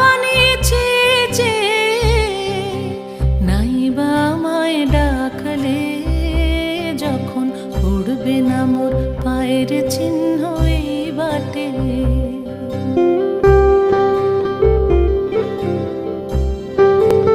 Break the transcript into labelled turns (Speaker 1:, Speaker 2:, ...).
Speaker 1: বানিয়েছে যে নাইবা যখন না মোর পায়ের চিহ্ন।